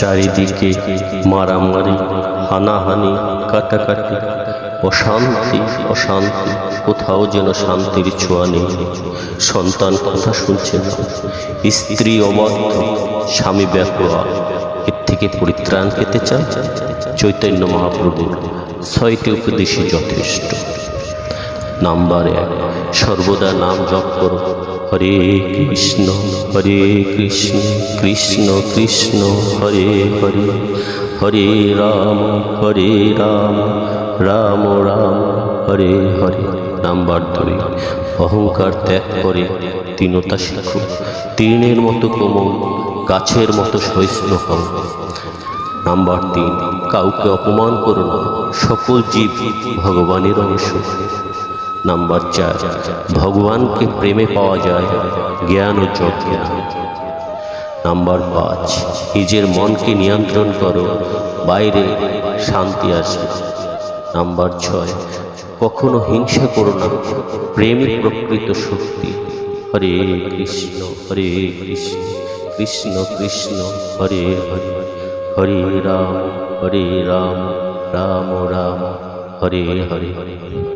চারিদিকে মারামারি, হানাহানি, কাটাকাটি, অশান্তি অশান্তি, কোথাও যেন শান্তির ছোঁয়া নেই। সন্তান কথা শুনছে না স্ত্রী অবাধ্য, স্বামী ব্যাপোয়া এর থেকে পরিত্রাণ পেতে চান চৈতন্য মহাপ্রভুর। ছয়টি উপদেশই যথেষ্ট। নাম্বার এক, সর্বদা নাম জপ করো। হরে কৃষ্ণ হরে কৃষ্ণ কৃষ্ণ কৃষ্ণ, হরে হরে। হরে রাম হরে রাম রাম রাম, হরে হরে। নাম্বার ধরে অহংকার ত্যাগ করে তিনতা শিখো। তৃণের মতো কোমল, গাছের মতো সহিষ্ণু হও। নাম্বার তিন, কাউকে অপমান করো না। সকল জীব ভগবানের অংশ। নাম্বার চার, ভগবানকে প্রেমে পাওয়া যায় জ্ঞান ও যজ্ঞ নাম্বার পাঁচ, নিজের মনকে নিয়ন্ত্রণ করো, বাইরে শান্তি আসে নাম্বার ছয়, কখনো হিংসা করো না প্রেমই প্রকৃত শক্তি। হরে কৃষ্ণ হরে কৃষ্ণ কৃষ্ণ কৃষ্ণ, হরে হরে হরে রাম হরে রাম রাম রাম হরে হরে হরে হরে।